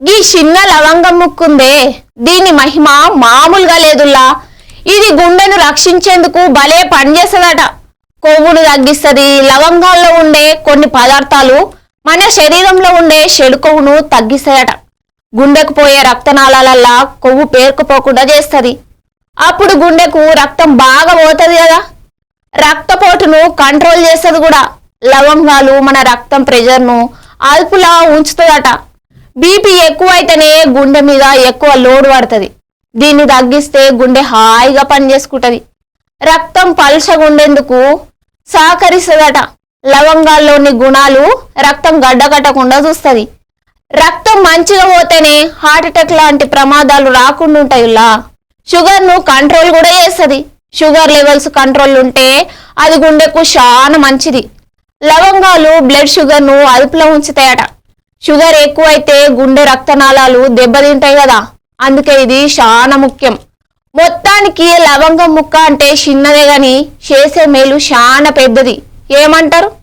ఈ చిన్న లవంగం ముక్కుందే. దీని మహిమ మామూలుగా లేదుల్లా. ఇది గుండెను రక్షించేందుకు భలే పనిచేస్తుందట. కొవ్వును తగ్గిస్తుంది లవంగాల్లో ఉండే కొన్ని పదార్థాలు మన శరీరంలో ఉండే చెడు కొవ్వును తగ్గిస్తాయట. గుండెకు పోయే రక్తనాళాలల్లా కొవ్వు పేరుకుపోకుండా చేస్తుంది. అప్పుడు గుండెకు రక్తం బాగా పోతుంది కదా. రక్తపోటును కంట్రోల్ చేస్తుంది కూడా. లవంగాలు మన రక్తం ప్రెషర్ను అదుపులా ఉంచుతుందట బీపీ ఎక్కువైతేనే గుండె మీద ఎక్కువ లోడ్ పడుతుంది. దీన్ని తగ్గిస్తే గుండె హాయిగా పనిచేసుకుంటుంది. రక్తం పల్చగుండేందుకు సహకరిస్తుందట. లవంగాల్లోని గుణాలు రక్తం గడ్డగట్టకుండా చూస్తుంది. రక్తం మంచిగా పోతేనే హార్ట్అటాక్ లాంటి ప్రమాదాలు రాకుండా ఉంటాయిలా షుగర్ను కంట్రోల్ కూడా చేస్తుంది. షుగర్ లెవెల్స్ కంట్రోల్ ఉంటే అది గుండెకు చాలా మంచిది. లవంగాలు బ్లడ్ షుగర్ను అదుపులో ఉంచుతాయట. షుగర్ ఎక్కువైతే గుండె రక్తనాళాలు దెబ్బతింటాయి కదా. అందుకే ఇది చాలా ముఖ్యం. మొత్తానికి లవంగం ముక్క అంటే చిన్నదే గాని చేసే మేలు చాలా పెద్దది. ఏమంటారు?